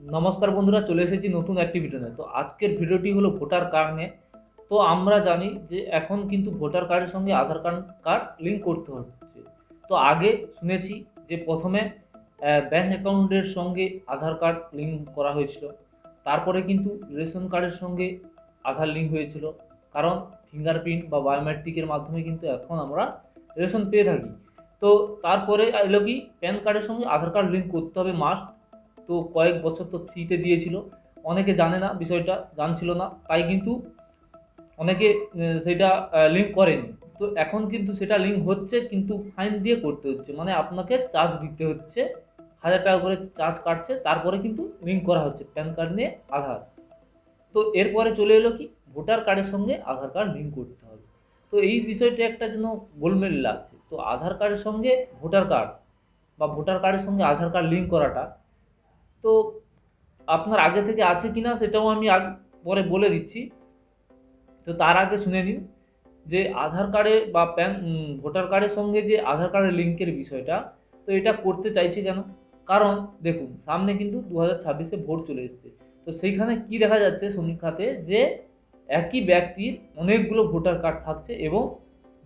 নমস্কার বন্ধুরা, চলে এসেছি নতুন একটি ভিডিও নিয়ে। তো আজকের ভিডিওটি হলো ভোটার কার্ড নিয়ে। তো আমরা জানি যে এখন কিন্তু ভোটার কার্ডের সঙ্গে আধার কার্ড কার্ড লিঙ্ক করতে হচ্ছে। তো আগে শুনেছি যে প্রথমে ব্যাঙ্ক অ্যাকাউন্টের সঙ্গে আধার কার্ড লিঙ্ক করা হয়েছিল। তারপরে কিন্তু রেশন কার্ডের সঙ্গে আধার লিঙ্ক হয়েছিল। কারণ ফিঙ্গারপ্রিন্ট বা বায়োমেট্রিকের মাধ্যমে কিন্তু এখন আমরা রেশন পেয়ে থাকি। তো তারপরে এলো কি প্যান কার্ডের সঙ্গে আধার কার্ড লিঙ্ক করতে হবে মাস্ট। তো কয়েক বছর তো ফ্রিতে দিয়েছিল। অনেকে জানে না বিষয়টা, জানছিল না। তাই কিন্তু অনেকে সেটা লিঙ্ক করেনি। তো এখন কিন্তু সেটা লিঙ্ক হচ্ছে, কিন্তু ফাইন দিয়ে করতে হচ্ছে। মানে আপনাকে চার্জ দিতে হচ্ছে। হাজার টাকা করে চার্জ কাটছে। তারপরে কিন্তু লিঙ্ক করা হচ্ছে। প্যান কার্ড নিয়ে আধার। তো এরপরে চলে এলো কি? ভোটার কার্ডের সঙ্গে আধার কার্ড লিঙ্ক করতে হবে। তো এই বিষয়টা একটা যেন গোলমেল লাগছে। তো আধার কার্ডের সঙ্গে ভোটার কার্ড বা ভোটার কার্ডের সঙ্গে আধার কার্ড লিঙ্ক করাটা তো আপনার আগে থেকে আছে কি না সেটাও আমি আগ, পরে বলে দিচ্ছি। তো তার আগে শুনে নিন যে আধার কার্ডে বা প্যান ভোটার কার্ডের সঙ্গে যে আধার কার্ডের লিঙ্কের বিষয়টা, তো এটা করতে চাইছি কেন? কারণ দেখুন, সামনে কিন্তু দু হাজার ছাব্বিশে ভোট চলে এসছে। তো সেইখানে কি দেখা যাচ্ছে সমীক্ষাতে যে একই ব্যক্তির অনেকগুলো ভোটার কার্ড থাকছে এবং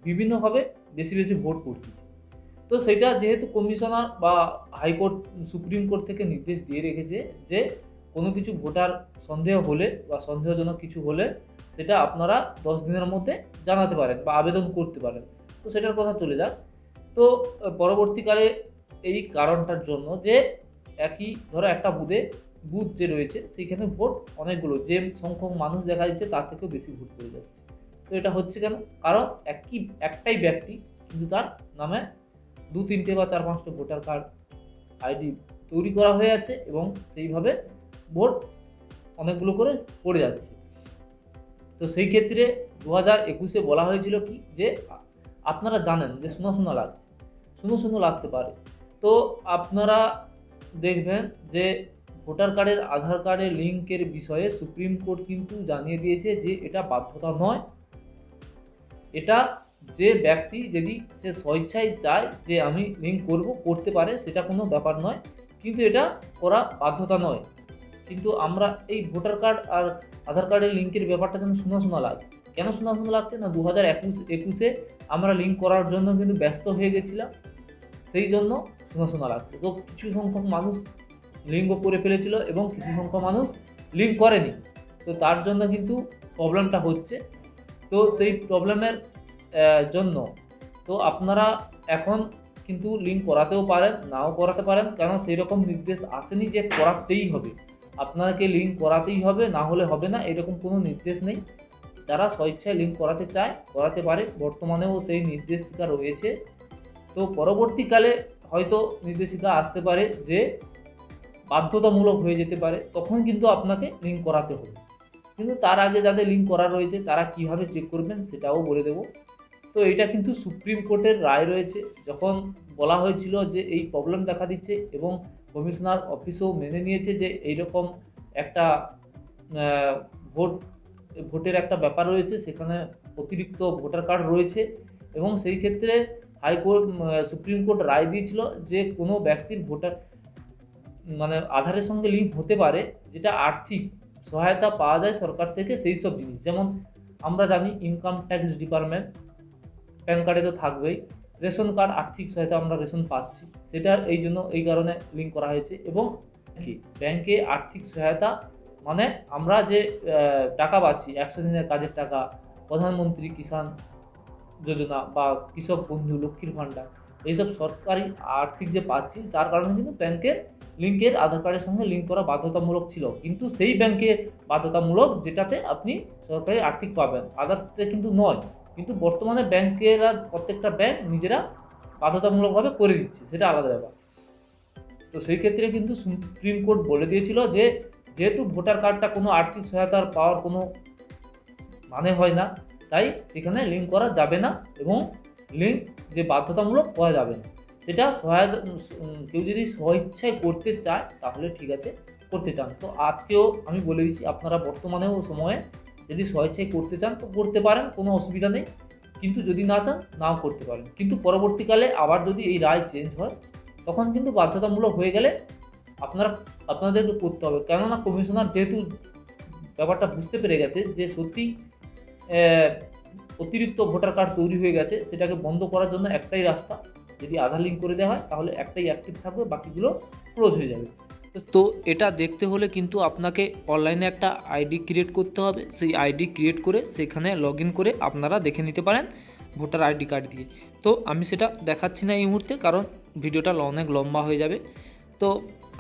বিভিন্নভাবে বেশি বেশি ভোট পড়ছে তো সেটা যেহেতু কমিশনার বা হাইকোর্ট সুপ্রিম কোর্ট থেকে নির্দেশ দিয়ে রেখেছে যে কোনো কিছু ভোটার সন্দেহ হলে বা সন্দেহজনক কিছু হলে সেটা আপনারা দশ দিনের মধ্যে জানাতে পারেন বা আবেদন করতে পারেন। তো সেটার কথা চলে যাক। তো পরবর্তীকালে এই কারণটার জন্য যে একই ধরো একটা বুথে বুথ যে রয়েছে সেইখানে ভোট অনেকগুলো, যে সংখ্যক মানুষ দেখা যাচ্ছে তার থেকেও বেশি ভোট পড়ে যাচ্ছে। তো এটা হচ্ছে কেন? কারণ একই, একটাই ব্যক্তি কিন্তু তার নামে দু তিনটে বা চার পাঁচটা ভোটার কার্ড আইডি তৈরি করা হয়ে আছে এবং সেইভাবে ভোট অনেকগুলো করে পড়ে যাচ্ছে। তো সেই ক্ষেত্রে দু হাজার একুশে বলা হয়েছিল কি যে, আপনারা জানেন যে শূন্য শূন্য লাগছে শুনো শূন্য লাগতে পারে। তো আপনারা দেখবেন যে ভোটার কার্ডের আধার কার্ডের লিঙ্কের বিষয়ে সুপ্রিম কোর্ট কিন্তু জানিয়ে দিয়েছে যে এটা বাধ্যতা নয়। এটা যে ব্যক্তি যদি সে স্বেচ্ছায় চায় যে আমি লিঙ্ক করব, করতে পারে, সেটা কোনো ব্যাপার নয়। কিন্তু এটা করা বাধ্যতা নয়। কিন্তু আমরা এই ভোটার কার্ড আর আধার কার্ডের লিঙ্কের ব্যাপারটা যেন শোনা শোনা লাগছে কেন শোনা শোনা লাগছে না? দু হাজার একুশ, একুশে আমরা লিঙ্ক করার জন্য কিন্তু ব্যস্ত হয়ে গেছিলাম। সেই জন্য শোনা শোনা লাগছে। তো কিছু সংখ্যক মানুষ লিঙ্কও করে ফেলেছিল এবং কিছু সংখ্যক মানুষ লিঙ্ক করেনি। তো তার জন্য কিন্তু প্রবলেমটা হচ্ছে। তো সেই প্রবলেমের জন্য। তো আপনারা এখন কিন্তু লিঙ্ক করাতেও পারেন, নাও করাতে পারেন। কারণ সেই রকম নির্দেশ আসেনি যে করাতেই হবে। আপনাকে লিঙ্ক করাতেই হবে, না হলে হবে না, এরকম কোনো নির্দেশ নেই। যারা স্বেচ্ছায় লিঙ্ক করাতে চায় করাতে পারে। বর্তমানেও সেই নির্দেশিকা রয়েছে। তো পরবর্তীকালে হয়তো নির্দেশিকা আসতে পারে যে বাধ্যতামূলক হয়ে যেতে পারে, তখন কিন্তু আপনাকে লিঙ্ক করাতে হবে। কিন্তু তার আগে যাদের লিঙ্ক করা রয়েছে, তারা কীভাবে চেক করবেন, সেটাও বলে দেবো। তো এটা কিন্তু সুপ্রিম কোর্টের রায় রয়েছে। যখন বলা হয়েছিল যে এই প্রবলেম দেখা দিচ্ছে এবং কমিশনার অফিসও মেনে নিয়েছে যে এইরকম একটা ভোট, ভোটের একটা ব্যাপার রয়েছে, সেখানে অতিরিক্ত ভোটার কার্ড রয়েছে এবং সেই ক্ষেত্রে হাইকোর্ট সুপ্রিম কোর্ট রায় দিয়েছিল যে কোনো ব্যক্তির ভোটার মানে আধারের সঙ্গে লিঙ্ক হতে পারে, যেটা আর্থিক সহায়তা পাওয়া যায় সরকার থেকে সেই সব জিনিস। যেমন আমরা জানি ইনকাম ট্যাক্স ডিপার্টমেন্ট প্যান কার্ডে তো থাকবেই। রেশন কার্ড আর্থিক সহায়তা আমরা রেশন পাচ্ছি। সেটা এই জন্য এই কারণে লিঙ্ক করা হয়েছে এবং কি? ব্যাংকে আর্থিক সহায়তা মানে আমরা যে টাকা পাচ্ছি, একশো দিনের কাজের টাকা, প্রধানমন্ত্রী কিষাণ যোজনা বা কৃষক বন্ধু লক্ষ্মীর ভাণ্ডার, এইসব সরকারি আর্থিক যে পাচ্ছি, তার কারণে কিন্তু ব্যাংকের লিঙ্কের আধার কার্ডের সঙ্গে লিঙ্ক করা বাধ্যতামূলক ছিল। কিন্তু সেই ব্যাংকে বাধ্যতামূলক যেটাতে আপনি সরকারি আর্থিক পাবেন। আদার্সে কিন্তু নয়। কিন্তু বর্তমানে ব্যাংকেরা প্রত্যেকটা ব্যাংক নিজেরা বাধ্যতামূলকভাবে করে দিচ্ছে, সেটা আলাদা ব্যাপার। তো সেই ক্ষেত্রে কিন্তু সুপ্রিম কোর্ট বলে দিয়েছিল যে, যেহেতু ভোটার কার্ডটা কোনো আর্থিক সহায়তার পাওয়ার কোনো মানে হয় না, তাই সেখানে লিঙ্ক করা যাবে না এবং লিঙ্ক যে বাধ্যতামূলক করা যাবে না। সেটা সহায়তা কেউ যদি স্বইচ্ছায় করতে চায়, তাহলে ঠিক আছে, করতে চান। তো আজকেও আমি বলে দিচ্ছি, আপনারা বর্তমানেও সময়ে যদি স্বেচ্ছায় করতে চান তো করতে পারেন, কোনো অসুবিধা নেই। কিন্তু যদি না চান, নাও করতে পারেন। কিন্তু পরবর্তীকালে আবার যদি এই রায় চেঞ্জ হয়, তখন কিন্তু বাধ্যতামূলক হয়ে গেলে আপনারা আপনাদেরকে করতে হবে। কেননা কমিশনার যেহেতু ব্যাপারটা বুঝতে পেরে গেছে যে সত্যি অতিরিক্ত ভোটার কার্ড তৈরি হয়ে গেছে, সেটাকে বন্ধ করার জন্য একটাই রাস্তা। যদি আধার লিঙ্ক করে দেওয়া হয়, তাহলে একটাই অ্যাক্টিভ থাকবে, বাকিগুলো ক্লোজ হয়ে যাবে। তো এটা দেখতে হলে কিন্তু আপনাকে অনলাইনে একটা আইডি ক্রিয়েট করতে হবে। সেই আইডি ক্রিয়েট করে সেখানে লগ করে আপনারা দেখে নিতে পারেন ভোটার আইডি কার্ড দিয়ে। তো আমি সেটা দেখাচ্ছি না এই মুহূর্তে কারণ ভিডিওটা অনেক লম্বা হয়ে যাবে। তো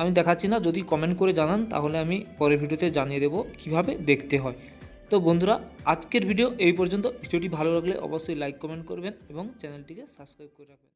আমি দেখাচ্ছি না, যদি কমেন্ট করে জানান তাহলে আমি পরের ভিডিওতে জানিয়ে দেবো কীভাবে দেখতে হয়। তো বন্ধুরা, আজকের ভিডিও এই পর্যন্ত। ভিডিওটি ভালো লাগলে অবশ্যই লাইক কমেন্ট করবেন এবং চ্যানেলটিকে সাবস্ক্রাইব করে রাখবেন।